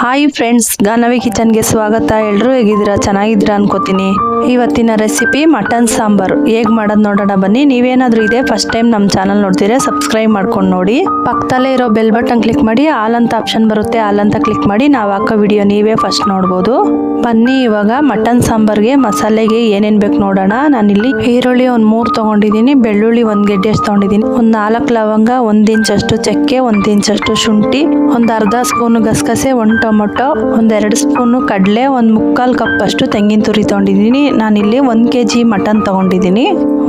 Hi friends Ganavi ಕಿಚನ್ಗೆ ಸ್ವಾಗತ. ಎಲ್ಲರೂ ಹೇಗಿದ್ದೀರಾ? ಚೆನ್ನಾಗಿದ್ದೀರಾ ಅನ್ಕೋತೀನಿ. ಇವತ್ತಿನ ರೆಸಿಪಿ ಮಟನ್ ಸಾಂಬಾರು. ಹೇಗೆ ಮಾಡೋದು ನೋಡೋಣ ಬನ್ನಿ. ನೀವೇನಾದರೂ ಇದೆ ಫಸ್ಟ್ ಟೈಮ್ ನಮ್ಮ ಚಾನಲ್ ನೋಡ್ತೀರಾ ಸಬ್ಸ್ಕ್ರೈಬ್ ಮಾಡ್ಕೊಂಡು ನೋಡಿ. ಪಕ್ಕದಲ್ಲೇ ಇರೋ ಬೆಲ್ ಬಟನ್ ಕ್ಲಿಕ್ ಮಾಡಿ ಆಲ್ ಅಂತ ಆಪ್ಷನ್ ಬರುತ್ತೆ ಆಲ್ ಅಂತ ಕ್ಲಿಕ್ ಮಾಡಿ, ನಾವು ಹಾಕೋ ವಿಡಿಯೋ ನೀವೇ ಫಸ್ಟ್ ನೋಡ್ಬೋದು. ಬನ್ನಿ ಇವಾಗ ಮಟನ್ ಸಾಂಬಾರ್ಗೆ ಮಸಾಲೆಗೆ ಏನೇನು ಬೇಕು ನೋಡೋಣ. ನಾನಿಲ್ಲಿ ಈರುಳ್ಳಿ ಒಂದು ಮೂರು ತಗೊಂಡಿದ್ದೀನಿ, ಬೆಳ್ಳುಳ್ಳಿ ಒಂದು ಗೆಡ್ಡೆ ಅಷ್ಟು ತಗೊಂಡಿದ್ದೀನಿ. ಒಂದು ನಾಲ್ಕು ಲವಂಗ, ಒಂದು ಇಂಚಷ್ಟು ಚಕ್ಕೆ, ಒಂದು ಇಂಚಷ್ಟು ಶುಂಠಿ, ಒಂದು ಅರ್ಧ ಸ್ಪೂನು ಗಸಗಸೆ, ಒಂದು ಟೊಮೊಟೊ, ಒಂದೆರಡು ಸ್ಪೂನು ಕಡಲೆ, ಒಂದು ಮುಕ್ಕಾಲು ಕಪ್ ಅಷ್ಟು ತೆಂಗಿನ ತುರಿ ತೊಗೊಂಡಿದ್ದೀನಿ. ನಾನಿಲ್ಲಿ ಒಂದು ಕೆ ಜಿ ಮಟನ್ ತಗೊಂಡಿದ್ದೀನಿ.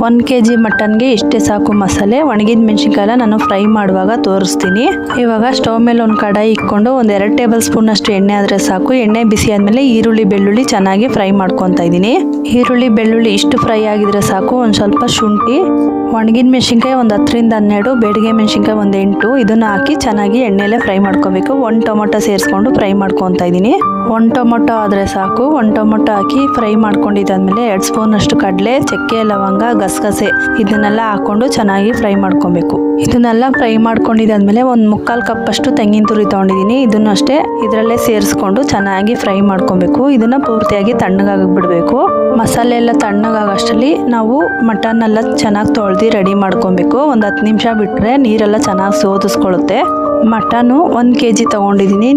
ಒಂದು ಕೆ ಜಿ ಮಟನ್ಗೆ ಇಷ್ಟೇ ಸಾಕು ಮಸಾಲೆ. ಒಣಗಿದ ಮೆಣಸಿನ್ಕಾಯೆಲ್ಲ ನಾನು ಫ್ರೈ ಮಾಡುವಾಗ ತೋರಿಸ್ತೀನಿ. ಇವಾಗ ಸ್ಟವ್ ಮೇಲೆ ಒಂದು ಕಡಾಯಿ ಇಕ್ಕೊಂಡು ಒಂದು ಎರಡು ಟೇಬಲ್ ಸ್ಪೂನ್ ಅಷ್ಟು ಎಣ್ಣೆ ಆದರೆ ಸಾಕು. ಎಣ್ಣೆ ಬಿಸಿ ಆದಮೇಲೆ ಈರುಳ್ಳಿ, ಬೆಳ್ಳುಳ್ಳಿ ಚೆನ್ನಾಗಿ ಫ್ರೈ ಮಾಡ್ಕೊತಾ ಇದ್ದೀನಿ. ಈರುಳ್ಳಿ, ಬೆಳ್ಳುಳ್ಳಿ ಇಷ್ಟು ಫ್ರೈ ಆಗಿದ್ರೆ ಸಾಕು. ಒಂದು ಸ್ವಲ್ಪ ಶುಂಠಿ, ಒಣಗಿದ ಮೆಣಸಿನ್ಕಾಯಿ ಒಂದು ಹತ್ತರಿಂದ ಹನ್ನೆರಡು, ಬೇಡಿಗೆ ಮೆಣಸಿನ್ಕಾಯಿ ಒಂದು ಎಂಟು. ಇದನ್ನು ಹಾಕಿ ಚೆನ್ನಾಗಿ ಎಣ್ಣೆಲೆ ಫ್ರೈ ಮಾಡ್ಕೋಬೇಕು. ಒಂದು ಟೊಮೊಟೊ ಸೇರಿಸ್ಕೊಂಡು ಫ್ರೈ ಮಾಡ್ಕೊತಾ ಇದ್ದೀನಿ. ಒನ್ ಟೊಮೊಟೊ ಆದರೆ ಸಾಕು. ಒನ್ ಟೊಮೊಟೊ ಹಾಕಿ ಫ್ರೈ ಮಾಡ್ಕೊಂಡಿದ್ದಾದ್ಮೇಲೆ ಎರಡು ಸ್ಪೂನ್ ಅಷ್ಟು ಕಡಲೆ, ಚಕ್ಕೆ, ಲವಂಗ, ಗಸಗಸೆ ಇದನ್ನೆಲ್ಲ ಹಾಕೊಂಡು ಚೆನ್ನಾಗಿ ಫ್ರೈ ಮಾಡ್ಕೊಬೇಕು. ಇದನ್ನೆಲ್ಲ ಫ್ರೈ ಮಾಡ್ಕೊಂಡಿದ್ದಾದ್ಮೇಲೆ ಒಂದು ಮುಕ್ಕಾಲು ಕಪ್ ಅಷ್ಟು ತೆಂಗಿನ ತುರಿ ತೊಗೊಂಡಿದ್ದೀನಿ. ಇದನ್ನು ಅಷ್ಟೇ ಇದರಲ್ಲೇ ಸೇರಿಸ್ಕೊಂಡು ಚೆನ್ನಾಗಿ ಫ್ರೈ ಮಾಡ್ಕೊಬೇಕು. ಇದನ್ನು ಪೂರ್ತಿಯಾಗಿ ತಣ್ಣಗಾಗಿಬಿಡಬೇಕು. ಮಸಾಲೆ ಎಲ್ಲ ತಣ್ಣಗಾಗಷ್ಟರಲ್ಲಿ ನಾವು ಮಟನ್ ಎಲ್ಲ ಚೆನ್ನಾಗಿ ತೊಳೆದು ರೆಡಿ ಮಾಡ್ಕೊಬೇಕು. ಒಂದು ಹತ್ತು ನಿಮಿಷ ಬಿಟ್ಟರೆ ನೀರೆಲ್ಲ ಚೆನ್ನಾಗಿ ಸೋದಿಸ್ಕೊಳ್ಳುತ್ತೆ ಮಟನು ಒಂದು ಕೆ ಜಿ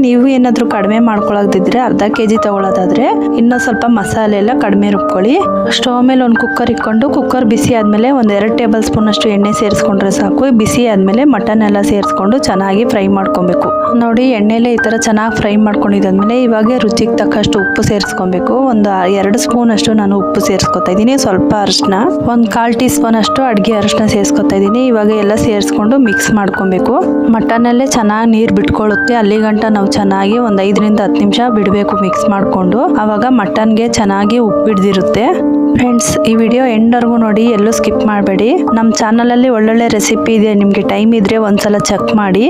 ನೀವು ಏನಾದರೂ ಕಡಿಮೆ ಮಾಡ್ಕೊಳ್ಳೋದಿದ್ರೆ ಅರ್ಧ ಕೆ ಜಿ ತೊಗೊಳೋದಾದ್ರೆ ಇನ್ನೂ ಸ್ವಲ್ಪ ಮಸಾಲೆ ಎಲ್ಲ ಕಡಿಮೆ ರುಬ್ಕೊಳ್ಳಿ. ಸ್ಟವ್ ಮೇಲೆ ಒಂದು ಕುಕ್ಕರ್ ಇಟ್ಕೊಂಡು ಕುಕ್ಕರ್ ಬಿಸಿ ಆದಮೇಲೆ ಒಂದು ಎರಡು ಟೇಬಲ್ ಸ್ಪೂನ್ ಅಷ್ಟು ಎಣ್ಣೆ ಸೇರಿಸ್ಕೊಂಡ್ರೆ ಸಾಕು. ಬಿಸಿ ಆದಮೇಲೆ ಮಟನ್ ಎಲ್ಲ ಸೇರಿಸ್ಕೊಂಡು ಚೆನ್ನಾಗಿ ಫ್ರೈ ಮಾಡ್ಕೊಬೇಕು. ನೋಡಿ, ಎಣ್ಣೆಲೆ ಈ ಥರ ಚೆನ್ನಾಗಿ ಫ್ರೈ ಮಾಡ್ಕೊಂಡಿದ್ದಾದ್ಮೇಲೆ ಇವಾಗ ರುಚಿಗೆ ತಕ್ಕಷ್ಟು ಉಪ್ಪು ಸೇರಿಸ್ಕೊಬೇಕು. ಒಂದು ಎರಡು ಸ್ಪೂನ್ ಅಷ್ಟು ನಾನು ಉಪ್ಪು ಸೇರಿಸ್ಕೊತಾ ಇದ್ದೀನಿ. ಸ್ವಲ್ಪ ಅರಿಶಿನ, ಒಂದು ಕಾಲು ಟೀ ಸ್ಪೂನ್ ಅಷ್ಟು ಅಡುಗೆ ಅರಿಶಿನ ಸೇರಿಸ್ಕೊತಾ ಇದ್ದೀನಿ. ಇವಾಗ ಎಲ್ಲ ಸೇರಿಸ್ಕೊಂಡು ಮಿಕ್ಸ್ ಮಾಡ್ಕೊಬೇಕು. ಮಟನಲ್ಲೇ ಚೆನ್ನಾಗಿ ನೀರು ಬಿಟ್ಕೊಳ್ಳುತ್ತೆ ಅಲ್ಲಿ ಗಂಟ ನಾವು ಚೆನ್ನಾಗಿ ಒಂದು ಐದರಿಂದ ಹತ್ತು ನಿಮಿಷ ಬಿಡಬೇಕು ಮಿಕ್ಸ್ ಮಾಡಿಕೊಂಡು. ಆವಾಗ ಮಟನ್ಗೆ ಚೆನ್ನಾಗಿ ಉಪ್ಪು ಹಿಡ್ದಿರುತ್ತೆ. ಫ್ರೆಂಡ್ಸ್ ಈ ವಿಡಿಯೋ ಎಂಡರ್ಗೂ ನೋಡಿ, ಎಲ್ಲೂ ಸ್ಕಿಪ್ ಮಾಡಬೇಡಿ. ನಮ್ಮ ಚಾನಲಲ್ಲಿ ಒಳ್ಳೊಳ್ಳೆ ರೆಸಿಪಿ ಇದೆ, ನಿಮಗೆ ಟೈಮ್ ಇದ್ದರೆ ಒಂದ್ಸಲ ಚೆಕ್ ಮಾಡಿ.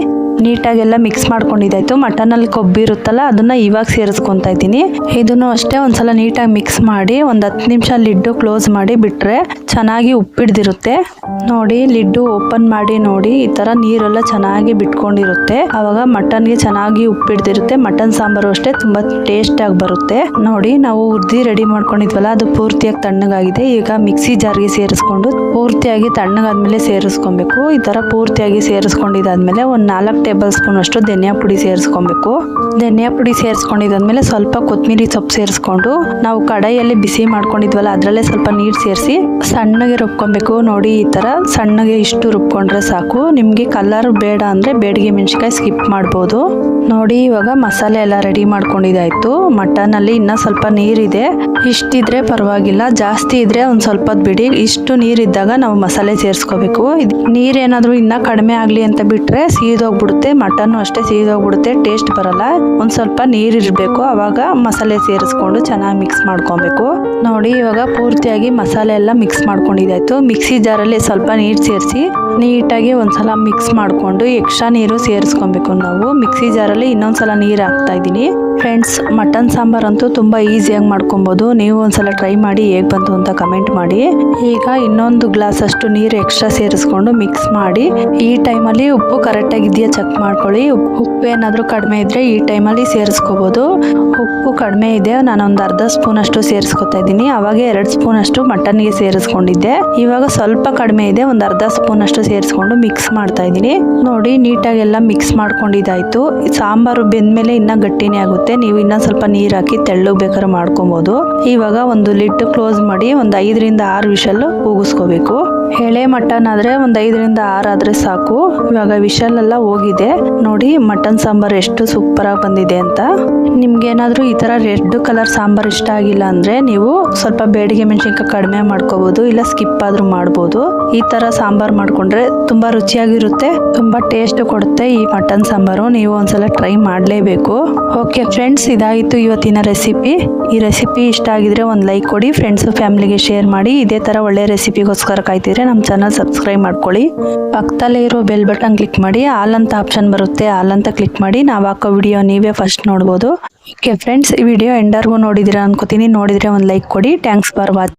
ನೀಟಾಗೆಲ್ಲ ಮಿಕ್ಸ್ ಮಾಡ್ಕೊಂಡಿದ್ದಾಯ್ತು. ಮಟನಲ್ಲಿ ಕೊಬ್ಬಿರುತ್ತಲ್ಲ ಅದನ್ನ ಇವಾಗ ಸೇರಿಸ್ಕೊತಾ ಇದ್ದೀನಿ. ಇದನ್ನು ಅಷ್ಟೇ ಒಂದ್ಸಲ ನೀಟಾಗಿ ಮಿಕ್ಸ್ ಮಾಡಿ ಒಂದು ಹತ್ತು ನಿಮಿಷ ಲಿಡ್ಡು ಕ್ಲೋಸ್ ಮಾಡಿ ಬಿಟ್ರೆ ಚೆನ್ನಾಗಿ ಉಪ್ಪಿಡ್ದಿರುತ್ತೆ. ನೋಡಿ, ಲಿಡ್ಡು ಓಪನ್ ಮಾಡಿ ನೋಡಿ, ಈ ಥರ ನೀರೆಲ್ಲ ಚೆನ್ನಾಗಿ ಬಿಟ್ಕೊಂಡಿರುತ್ತೆ. ಆವಾಗ ಮಟನ್ಗೆ ಚೆನ್ನಾಗಿ ಉಪ್ಪಿಡ್ದಿರುತ್ತೆ. ಮಟನ್ ಸಾಂಬಾರು ಅಷ್ಟೇ ತುಂಬ ಟೇಸ್ಟಾಗಿ ಬರುತ್ತೆ. ನೋಡಿ, ನಾವು ಉರ್ದಿ ರೆಡಿ ಮಾಡ್ಕೊಂಡಿದ್ವಲ್ಲ, ಅದು ಪೂರ್ತಿಯಾಗಿ ತಣ್ಣಗಾಗಿದೆ. ಈಗ ಮಿಕ್ಸಿ ಜಾರ್ಗೆ ಸೇರಿಸ್ಕೊಂಡು ಪೂರ್ತಿಯಾಗಿ ತಣ್ಣಗಾದ್ಮೇಲೆ ಸೇರಿಸ್ಕೊಬೇಕು. ಈ ಥರ ಪೂರ್ತಿಯಾಗಿ ಸೇರಿಸ್ಕೊಂಡಿದ್ದಾದ್ಮೇಲೆ ಒಂದು ನಾಲ್ಕು ಟೇಬಲ್ ಸ್ಪೂನ್ ಅಷ್ಟು ಧನಿಯಾ ಪುಡಿ ಸೇರಿಸ್ಕೊಬೇಕು. ಧನಿಯಾ ಪುಡಿ ಸೇರಿಸ್ಕೊಂಡಿದ್ದಾದ್ಮೇಲೆ ಸ್ವಲ್ಪ ಕೊತ್ತಂಬರಿ ಸೊಪ್ಪು ಸೇರಿಸ್ಕೊಂಡು ನಾವು ಕಡಾಯಲ್ಲಿ ಬಿಸಿ ಮಾಡ್ಕೊಂಡಿದ್ವಲ್ಲ, ಅದರಲ್ಲೇ ಸ್ವಲ್ಪ ನೀರು ಸೇರಿಸಿ ಸಣ್ಣಗೆ ರುಬ್ಕೊಬೇಕು. ನೋಡಿ ಈ ಥರ ಸಣ್ಣಗೆ ಇಷ್ಟು ರುಬ್ಕೊಂಡ್ರೆ ಸಾಕು. ನಿಮಗೆ ಕಲರ್ ಬೇಡ ಅಂದರೆ ಬೇಡಿಗೆ ಮೆಣಸಿನ್ಕಾಯಿ ಸ್ಕಿಪ್ ಮಾಡ್ಬೋದು. ನೋಡಿ ಇವಾಗ ಮಸಾಲೆ ಎಲ್ಲ ರೆಡಿ ಮಾಡ್ಕೊಂಡಿದ್ದಾಯ್ತು. ಮಟನಲ್ಲಿ ಇನ್ನೂ ಸ್ವಲ್ಪ ನೀರಿದೆ. ಇಷ್ಟಿದ್ರೆ ಪರವಾಗಿಲ್ಲ, ಜಾಸ್ತಿ ಇದ್ರೆ ಒಂದು ಸ್ವಲ್ಪ ಬಿಡಿ. ಇಷ್ಟು ನೀರಿದ್ದಾಗ ನಾವು ಮಸಾಲೆ ಸೇರಿಸ್ಕೋಬೇಕು. ಇದು ನೀರೇನಾದರೂ ಇನ್ನೂ ಕಡಿಮೆ ಆಗಲಿ ಅಂತ ಬಿಟ್ಟರೆ ಸೀದೋಗ್ಬಿಡುತ್ತೆ, ಮಟನ್ನು ಅಷ್ಟೇ ಸೀದೋಗ್ಬಿಡುತ್ತೆ, ಟೇಸ್ಟ್ ಬರಲ್ಲ. ಒಂದು ಸ್ವಲ್ಪ ನೀರಿರಬೇಕು ಆವಾಗ ಮಸಾಲೆ ಸೇರಿಸ್ಕೊಂಡು ಚೆನ್ನಾಗಿ ಮಿಕ್ಸ್ ಮಾಡ್ಕೊಬೇಕು. ನೋಡಿ, ಇವಾಗ ಪೂರ್ತಿಯಾಗಿ ಮಸಾಲೆ ಎಲ್ಲ ಮಿಕ್ಸ್ ಮಾಡ್ಕೊಂಡಿದ್ದಾಯ್ತು. ಮಿಕ್ಸಿ ಜಾರಲ್ಲಿ ಸ್ವಲ್ಪ ನೀರು ಸೇರಿಸಿ ನೀಟಾಗಿ ಒಂದ್ಸಲ ಮಿಕ್ಸ್ ಮಾಡಿಕೊಂಡು ಎಕ್ಸ್ಟ್ರಾ ನೀರು ಸೇರಿಸ್ಕೊಬೇಕು ನಾವು. ಮಿಕ್ಸಿ ಜಾರಲ್ಲಿ ಇನ್ನೊಂದ್ಸಲ ನೀರು ಹಾಕ್ತಾ ಇದ್ದೀನಿ. ಫ್ರೆಂಡ್ಸ್ ಮಟನ್ ಸಾಂಬಾರ್ ಅಂತೂ ತುಂಬ ಈಸಿಯಾಗಿ ಮಾಡ್ಕೊಬೋದು. ನೀವು ಒಂದ್ಸಲ ಟ್ರೈ ಮಾಡಿ ಹೇಗೆ ಬಂತು ಅಂತ ಕಮೆಂಟ್ ಮಾಡಿ. ಈಗ ಇನ್ನೊಂದು ಗ್ಲಾಸ್ ಅಷ್ಟು ನೀರು ಎಕ್ಸ್ಟ್ರಾ ಸೇರಿಸ್ಕೊಂಡು ಮಿಕ್ಸ್ ಮಾಡಿ. ಈ ಟೈಮಲ್ಲಿ ಉಪ್ಪು ಕರೆಕ್ಟಾಗಿ ಇದೆಯಾ ಚೆಕ್ ಮಾಡ್ಕೊಳ್ಳಿ. ಉಪ್- ಉಪ್ಪು ಏನಾದರೂ ಕಡಿಮೆ ಇದ್ದರೆ ಈ ಟೈಮಲ್ಲಿ ಸೇರಿಸ್ಕೋಬೋದು. ಉಪ್ಪು ಕಡಿಮೆ ಇದೆ, ನಾನೊಂದು ಅರ್ಧ ಸ್ಪೂನ್ ಅಷ್ಟು ಸೇರಿಸ್ಕೊತಾ ಇದ್ದೀನಿ. ಅವಾಗ ಎರಡು ಸ್ಪೂನ್ ಅಷ್ಟು ಮಟನ್ಗೆ ಸೇರಿಸ್ಕೊಂಡಿದ್ದೆ. ಇವಾಗ ಸ್ವಲ್ಪ ಕಡಿಮೆ ಇದೆ, ಒಂದು ಅರ್ಧ ಸ್ಪೂನ್ ಅಷ್ಟು ಸೇರಿಸ್ಕೊಂಡು ಮಿಕ್ಸ್ ಮಾಡ್ತಾ ಇದ್ದೀನಿ. ನೋಡಿ ನೀಟಾಗೆಲ್ಲ ಮಿಕ್ಸ್ ಮಾಡ್ಕೊಂಡಿದ್ದಾಯ್ತು. ಸಾಂಬಾರು ಬೆಂದ್ಮೇಲೆ ಇನ್ನೂ ಗಟ್ಟಿನೇ ಆಗುತ್ತೆ. ನೀವು ಇನ್ನೂ ಸ್ವಲ್ಪ ನೀರು ಹಾಕಿ ತೆಳ್ಳಗೆ ಬೇಕಾದ್ರೆ ಮಾಡ್ಕೊಬೋದು. ಇವಾಗ ಒಂದು ಲಿಡ್ ಕ್ಲೋಸ್ ಮಾಡಿ ಒಂದು ಐದರಿಂದ ಆರು ವಿಷಲ್ ಕೂಗಿಸ್ಕೋಬೇಕು. ಎಳೆ ಮಟನ್ ಆದರೆ ಒಂದು ಐದರಿಂದ ಆರು ಆದರೆ ಸಾಕು. ಇವಾಗ ವಿಷಲ್ ಎಲ್ಲ ಹೋಗಿದೆ. ನೋಡಿ, ಮಟನ್ ಸಾಂಬಾರು ಎಷ್ಟು ಸೂಪರಾಗಿ ಬಂದಿದೆ ಅಂತ. ನಿಮ್ಗೇನಾದರೂ ಈ ಥರ ರೆಡ್ ಕಲರ್ ಸಾಂಬಾರು ಇಷ್ಟ ಆಗಿಲ್ಲ ಅಂದರೆ ನೀವು ಸ್ವಲ್ಪ ಬೇಡಿಗೆ ಮೆಣಸಿನ್ಕಾಯಿ ಕಡಿಮೆ ಮಾಡ್ಕೋಬೋದು, ಇಲ್ಲ ಸ್ಕಿಪ್ ಆದರೂ ಮಾಡ್ಬೋದು. ಈ ಥರ ಸಾಂಬಾರು ಮಾಡಿಕೊಂಡ್ರೆ ತುಂಬ ರುಚಿಯಾಗಿರುತ್ತೆ, ತುಂಬ ಟೇಸ್ಟ್ ಕೊಡುತ್ತೆ ಈ ಮಟನ್ ಸಾಂಬಾರು. ನೀವು ಒಂದ್ಸಲ ಟ್ರೈ ಮಾಡಲೇಬೇಕು. ಓಕೆ, ಫ್ರೆಂಡ್ಸ್, ಇದಾಯಿತು ಇವತ್ತಿನ ರೆಸಿಪಿ. ಈ ರೆಸಿಪಿ ಇಷ್ಟ ಆಗಿದ್ರೆ ಒಂದು ಲೈಕ್ ಕೊಡಿ ಫ್ರೆಂಡ್ಸು ಫ್ಯಾಮಿಲಿಗೆ ಶೇರ್ ಮಾಡಿ, ಇದೇ ಥರ ಒಳ್ಳೆ ರೆಸಿಪಿಗೋಸ್ಕರ ಕಾಯ್ತಿದ್ರೆ ನಮ್ಮ ಚಾನಲ್ ಸಬ್ಸ್ಕ್ರೈಬ್ ಮಾಡ್ಕೊಳ್ಳಿ. ಪಕ್ಕದಲ್ಲೇ ಇರೋ ಬೆಲ್ ಬಟನ್ ಕ್ಲಿಕ್ ಮಾಡಿ, ಆಲ್ ಅಂತ ಆಪ್ಷನ್ ಬರುತ್ತೆ, ಆಲ್ ಅಂತ ಕ್ಲಿಕ್ ಮಾಡಿ, ನಾವು ಹಾಕೋ ವಿಡಿಯೋ ನೀವೇ ಫಸ್ಟ್ ನೋಡ್ಬೋದು. ಓಕೆ ಫ್ರೆಂಡ್ಸ್ ಈ ವಿಡಿಯೋ ಎಂಡರ್ಗೂ ನೋಡಿದಿರ ಅನ್ಕೋತೀನಿ, ನೋಡಿದರೆ ಒಂದು ಲೈಕ್ ಕೊಡಿ thanks for watch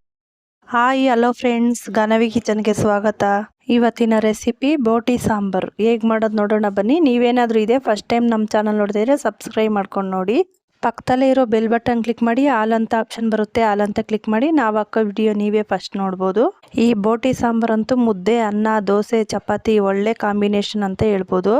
hi hello friends Ganavi ಕಿಚನ್ಗೆ ಸ್ವಾಗತ. ಇವತ್ತಿನ ರೆಸಿಪಿ ಬೋಟಿ ಸಾಂಬಾರ್. ಹೇಗೆ ಮಾಡೋದು ನೋಡೋಣ ಬನ್ನಿ, ನೀವೇನಾದರೂ ಇದೆ ಫಸ್ಟ್ ಟೈಮ್ ನಮ್ಮ ಚಾನಲ್ ನೋಡಿದ್ರೆ ಸಬ್ಸ್ಕ್ರೈಬ್ ಮಾಡ್ಕೊಂಡು ನೋಡಿ. ಪಕ್ಕದಲ್ಲೇ ಇರೋ ಬೆಲ್ ಬಟನ್ ಕ್ಲಿಕ್ ಮಾಡಿ ಆಲ್ ಅಂತ ಆಪ್ಷನ್ ಬರುತ್ತೆ ಆಲ್ ಅಂತ ಕ್ಲಿಕ್ ಮಾಡಿ, ನಾವು ಹಾಕೋ ವಿಡಿಯೋ ನೀವೇ ಫಸ್ಟ್ ನೋಡ್ಬೋದು. ಈ ಬೋಟಿ ಸಾಂಬಾರ್ ಅಂತೂ ಮುದ್ದೆ, ಅನ್ನ, ದೋಸೆ, ಚಪಾತಿ, ಒಳ್ಳೆ ಕಾಂಬಿನೇಷನ್ ಅಂತ ಹೇಳ್ಬೋದು.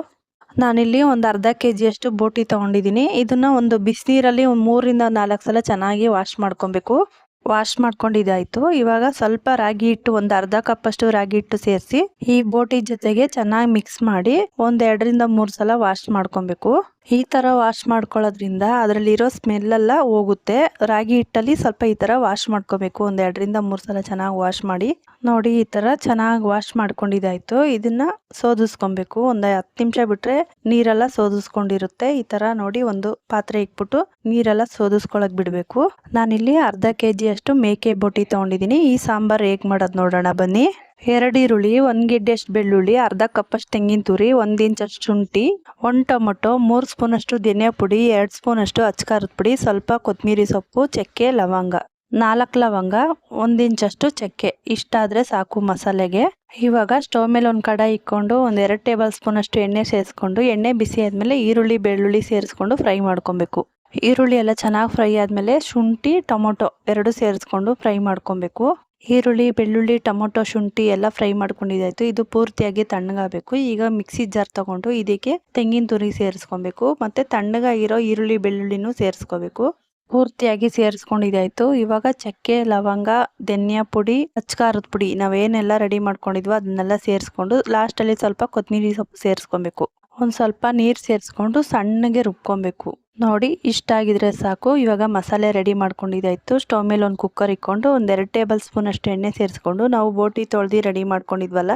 ನಾನಿಲ್ಲಿ ಒಂದು ಅರ್ಧ ಕೆ ಜಿಯಷ್ಟು ಬೋಟಿ ತೊಗೊಂಡಿದ್ದೀನಿ. ಇದನ್ನು ಒಂದು ಬಿಸಿನೀರಲ್ಲಿ ಒಂದು ಮೂರಿಂದ ನಾಲ್ಕು ಸಲ ಚೆನ್ನಾಗಿ ವಾಶ್ ಮಾಡ್ಕೊಬೇಕು. ವಾಶ್ ಮಾಡ್ಕೊಂಡಿದ್ದಾಯ್ತು ಇವಾಗ ಸ್ವಲ್ಪ ರಾಗಿ ಹಿಟ್ಟು, ಒಂದು ಅರ್ಧ ಕಪ್ಪಷ್ಟು ರಾಗಿ ಹಿಟ್ಟು ಸೇರಿಸಿ ಈ ಬೋಟಿ ಜೊತೆಗೆ ಚೆನ್ನಾಗಿ ಮಿಕ್ಸ್ ಮಾಡಿ ಒಂದ್ ಎರಡರಿಂದ ಮೂರು ಸಲ ವಾಶ್ ಮಾಡ್ಕೊಬೇಕು. ಈ ಥರ ವಾಶ್ ಮಾಡ್ಕೊಳ್ಳೋದ್ರಿಂದ ಅದರಲ್ಲಿರೋ ಸ್ಮೆಲ್ಲೆಲ್ಲ ಹೋಗುತ್ತೆ. ರಾಗಿ ಹಿಟ್ಟಲ್ಲಿ ಸ್ವಲ್ಪ ಈ ಥರ ವಾಶ್ ಮಾಡ್ಕೋಬೇಕು. ಒಂದು ಎರಡರಿಂದ ಮೂರು ಸಲ ಚೆನ್ನಾಗಿ ವಾಶ್ ಮಾಡಿ. ನೋಡಿ, ಈ ಥರ ಚೆನ್ನಾಗಿ ವಾಶ್ ಮಾಡ್ಕೊಂಡಿದ್ದಾಯಿತು. ಇದನ್ನು ಸೋದಿಸ್ಕೊಬೇಕು. ಒಂದು ಹತ್ತು ನಿಮಿಷ ಬಿಟ್ಟರೆ ನೀರೆಲ್ಲ ಸೋದಿಸ್ಕೊಂಡಿರುತ್ತೆ. ಈ ಥರ ನೋಡಿ ಒಂದು ಪಾತ್ರೆ ಇಕ್ಬಿಟ್ಟು ನೀರೆಲ್ಲ ಸೋದಿಸ್ಕೊಳಕ್ ಬಿಡಬೇಕು. ನಾನಿಲ್ಲಿ ಅರ್ಧ ಕೆ ಜಿಯಷ್ಟು ಮೇಕೆ ಬೊಟ್ಟಿ ತಗೊಂಡಿದ್ದೀನಿ. ಈ ಸಾಂಬಾರು ಹೇಗೆ ಮಾಡೋದು ನೋಡೋಣ ಬನ್ನಿ. ಎರಡು ಈರುಳ್ಳಿ, ಒಂದ್ ಗೆಡ್ಡೆಷ್ಟು ಬೆಳ್ಳುಳ್ಳಿ, ಅರ್ಧ ಕಪ್ಪಷ್ಟು ತೆಂಗಿನ ತುರಿ, ಒಂದ್ ಇಂಚಷ್ಟು ಶುಂಠಿ, ಒಂದು ಟೊಮೊಟೊ, ಮೂರು ಸ್ಪೂನಷ್ಟು ಧನಿಯಾ ಪುಡಿ, ಎರಡು ಸ್ಪೂನಷ್ಟು ಅಷ್ಟು ಅಚ್ಕಾರದ ಪುಡಿ, ಸ್ವಲ್ಪ ಕೊತ್ತಂಬರಿ ಸೊಪ್ಪು, ಚಕ್ಕೆ, ಲವಂಗ. ನಾಲ್ಕು ಲವಂಗ, ಒಂದ್ ಇಂಚಷ್ಟು ಚಕ್ಕೆ. ಇಷ್ಟಾದರೆ ಸಾಕು ಮಸಾಲೆಗೆ. ಇವಾಗ ಸ್ಟವ್ ಮೇಲೆ ಒಂದು ಕಡಾಯಿ ಇಕ್ಕೊಂಡು ಒಂದು ಎರಡು ಟೇಬಲ್ ಸ್ಪೂನ್ ಅಷ್ಟು ಎಣ್ಣೆ ಸೇರಿಸ್ಕೊಂಡು, ಎಣ್ಣೆ ಬಿಸಿ ಆದ್ಮೇಲೆ ಈರುಳ್ಳಿ, ಬೆಳ್ಳುಳ್ಳಿ ಸೇರಿಸ್ಕೊಂಡು ಫ್ರೈ ಮಾಡ್ಕೊಬೇಕು. ಈರುಳ್ಳಿ ಎಲ್ಲ ಚೆನ್ನಾಗಿ ಫ್ರೈ ಆದ್ಮೇಲೆ ಶುಂಠಿ, ಟೊಮೊಟೊ ಎರಡು ಸೇರಿಸ್ಕೊಂಡು ಫ್ರೈ ಮಾಡ್ಕೊಬೇಕು. ಈರುಳ್ಳಿ, ಬೆಳ್ಳುಳ್ಳಿ, ಟೊಮೊಟೊ, ಶುಂಠಿ ಎಲ್ಲ ಫ್ರೈ ಮಾಡ್ಕೊಂಡಿದ್ದಾಯ್ತು. ಇದು ಪೂರ್ತಿಯಾಗಿ ತಣ್ಣಗಾಗಬೇಕು. ಈಗ ಮಿಕ್ಸಿ ಜಾರ್ ತಗೊಂಡು ಇದಕ್ಕೆ ತೆಂಗಿನ ತುರಿ ಸೇರಿಸ್ಕೊಬೇಕು. ಮತ್ತೆ ತಣ್ಣಗಾಗಿರೋ ಈರುಳ್ಳಿ, ಬೆಳ್ಳುಳ್ಳಿನೂ ಸೇರಿಸ್ಕೋಬೇಕು. ಪೂರ್ತಿಯಾಗಿ ಸೇರಿಸ್ಕೊಂಡಿದ್ದಾಯ್ತು. ಇವಾಗ ಚಕ್ಕೆ, ಲವಂಗ, ಧನಿಯಾ ಪುಡಿ, ಅಚ್ಕಾರದ ಪುಡಿ ನಾವೇನೆಲ್ಲ ರೆಡಿ ಮಾಡ್ಕೊಂಡಿದ್ವೋ ಅದನ್ನೆಲ್ಲ ಸೇರಿಸ್ಕೊಂಡು ಲಾಸ್ಟಲ್ಲಿ ಸ್ವಲ್ಪ ಕೊತ್ತಂಬರಿ ಸೊಪ್ಪು ಸೇರಿಸ್ಕೊಬೇಕು. ಒಂದು ಸ್ವಲ್ಪ ನೀರು ಸೇರಿಸ್ಕೊಂಡು ಸಣ್ಣಗೆ ರುಬ್ಕೊಬೇಕು. ನೋಡಿ, ಇಷ್ಟ ಆಗಿದ್ರೆ ಸಾಕು. ಇವಾಗ ಮಸಾಲೆ ರೆಡಿ ಮಾಡ್ಕೊಂಡಿದ್ದಾಯಿತು. ಸ್ಟವ್ ಮೇಲೆ ಒಂದು ಕುಕ್ಕರ್ ಇಕ್ಕೊಂಡು ಒಂದೆರಡು ಟೇಬಲ್ ಸ್ಪೂನ್ ಅಷ್ಟು ಎಣ್ಣೆ ಸೇರಿಸ್ಕೊಂಡು ನಾವು ಬೋಟಿ ತೊಳೆದು ರೆಡಿ ಮಾಡ್ಕೊಂಡಿದ್ವಲ್ಲ?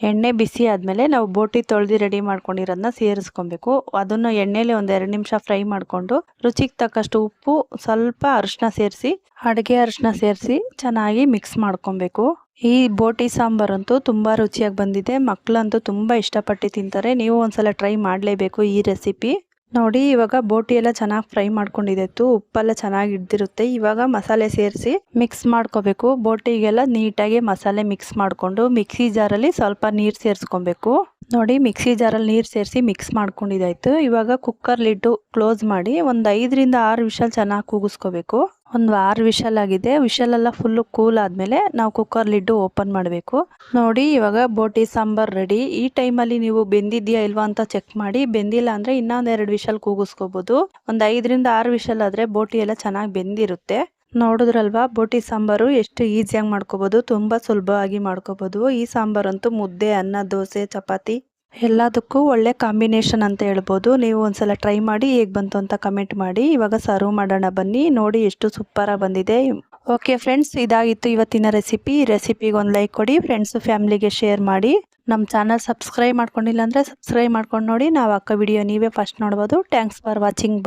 ಎಣ್ಣೆ ಬಿಸಿ ಆದಮೇಲೆ ನಾವು ಬೋಟಿ ತೊಳೆದು ರೆಡಿ ಮಾಡ್ಕೊಂಡಿರೋದನ್ನ ಸೇರಿಸ್ಕೊಬೇಕು. ಅದನ್ನು ಎಣ್ಣೆಲಿ ಒಂದು ಎರಡು ನಿಮಿಷ ಫ್ರೈ ಮಾಡಿಕೊಂಡು ರುಚಿಗೆ ತಕ್ಕಷ್ಟು ಉಪ್ಪು, ಸ್ವಲ್ಪ ಅರಿಶಿನ ಸೇರಿಸಿ, ಅಡುಗೆ ಅರಿಶಿನ ಸೇರಿಸಿ ಚೆನ್ನಾಗಿ ಮಿಕ್ಸ್ ಮಾಡ್ಕೊಬೇಕು. ಈ ಬೋಟಿ ಸಾಂಬಾರಂತೂ ತುಂಬ ರುಚಿಯಾಗಿ ಬಂದಿದೆ. ಮಕ್ಕಳಂತೂ ತುಂಬ ಇಷ್ಟಪಟ್ಟು ತಿಂತಾರೆ. ನೀವು ಒಂದ್ಸಲ ಟ್ರೈ ಮಾಡಲೇಬೇಕು ಈ ರೆಸಿಪಿ. ನೋಡಿ, ಇವಾಗ ಬೋಟಿ ಎಲ್ಲ ಚೆನ್ನಾಗಿ ಫ್ರೈ ಮಾಡ್ಕೊಂಡಿದೆ. ಉಪ್ಪೆಲ್ಲ ಚೆನ್ನಾಗಿ ಹಿಡ್ದಿರುತ್ತೆ. ಇವಾಗ ಮಸಾಲೆ ಸೇರಿಸಿ ಮಿಕ್ಸ್ ಮಾಡ್ಕೋಬೇಕು. ಬೋಟಿಗೆಲ್ಲ ನೀಟಾಗಿ ಮಸಾಲೆ ಮಿಕ್ಸ್ ಮಾಡಿಕೊಂಡು ಮಿಕ್ಸಿ ಜಾರಲ್ಲಿ ಸ್ವಲ್ಪ ನೀರು ಸೇರಿಸ್ಕೊಬೇಕು. ನೋಡಿ, ಮಿಕ್ಸಿ ಜಾರಲ್ಲಿ ನೀರು ಸೇರಿಸಿ ಮಿಕ್ಸ್ ಮಾಡ್ಕೊಂಡಿದ್ದಾಯ್ತು ಇವಾಗ ಕುಕ್ಕರ್ ಲಿಡ್ಡು ಕ್ಲೋಸ್ ಮಾಡಿ ಒಂದು ಐದರಿಂದ ಆರು ವಿಷಲ್ ಚೆನ್ನಾಗಿ ಕೂಗಿಸ್ಕೋಬೇಕು. ಒಂದು ಆರು ವಿಶಲ್ ಆಗಿದೆ. ವಿಶಲ್ ಎಲ್ಲ ಫುಲ್ಲು ಕೂಲ್ ಆದಮೇಲೆ ನಾವು ಕುಕ್ಕರ್ ಲಿಡ್ಡು ಓಪನ್ ಮಾಡಬೇಕು. ನೋಡಿ, ಇವಾಗ ಬೋಟಿ ಸಾಂಬಾರ್ ರೆಡಿ ಈ ಟೈಮಲ್ಲಿ ನೀವು ಬೆಂದಿದ್ಯಾ ಇಲ್ವಾ ಅಂತ ಚೆಕ್ ಮಾಡಿ. ಬೆಂದಿಲ್ಲ ಅಂದರೆ ಇನ್ನೊಂದೆರಡು ವಿಶಲ್ ಕೂಗಿಸ್ಕೋಬೋದು. ಒಂದು ಐದರಿಂದ ಆರು ವಿಶಲ್ ಆದರೆ ಬೋಟಿ ಎಲ್ಲ ಚೆನ್ನಾಗಿ ಬೆಂದಿರುತ್ತೆ. ನೋಡಿದ್ರಲ್ವಾ, ಬೋಟಿ ಸಾಂಬಾರು ಎಷ್ಟು ಈಸಿಯಾಗಿ ಮಾಡ್ಕೋಬೋದು, ತುಂಬ ಸುಲಭವಾಗಿ ಮಾಡ್ಕೋಬೋದು. ಈ ಸಾಂಬಾರಂತೂ ಮುದ್ದೆ, ಅನ್ನ, ದೋಸೆ, ಚಪಾತಿ. ಎಲ್ಲದಕ್ಕೂ ಒಳ್ಳೆ ಕಾಂಬಿನೇಷನ್ ಅಂತ ಹೇಳ್ಬೋದು. ನೀವು ಒಂದ್ಸಲ ಟ್ರೈ ಮಾಡಿ ಹೇಗೆ ಬಂತು ಅಂತ ಕಮೆಂಟ್ ಮಾಡಿ. ಇವಾಗ ಸರ್ವ್ ಮಾಡೋಣ ಬನ್ನಿ. ನೋಡಿ ಎಷ್ಟು ಸೂಪರಾಗಿ ಬಂದಿದೆ. ಓಕೆ ಫ್ರೆಂಡ್ಸ್ ಇದಾಗಿತ್ತು ಇವತ್ತಿನ ರೆಸಿಪಿ ರೆಸಿಪಿಗೆ ಒಂದು ಲೈಕ್ ಕೊಡಿ. ಫ್ರೆಂಡ್ಸು ಫ್ಯಾಮಿಲಿಗೆ ಶೇರ್ ಮಾಡಿ. ನಮ್ಮ ಚಾನಲ್ ಸಬ್ಸ್ಕ್ರೈಬ್ ಮಾಡ್ಕೊಂಡಿಲ್ಲ ಅಂದರೆ ಸಬ್ಸ್ಕ್ರೈಬ್ ಮಾಡ್ಕೊಂಡು ನೋಡಿ. ನಾವು ಅಕ್ಕ ವಿಡಿಯೋ ನೀವೇ ಫಸ್ಟ್ ನೋಡ್ಬೋದು. Thanks for watching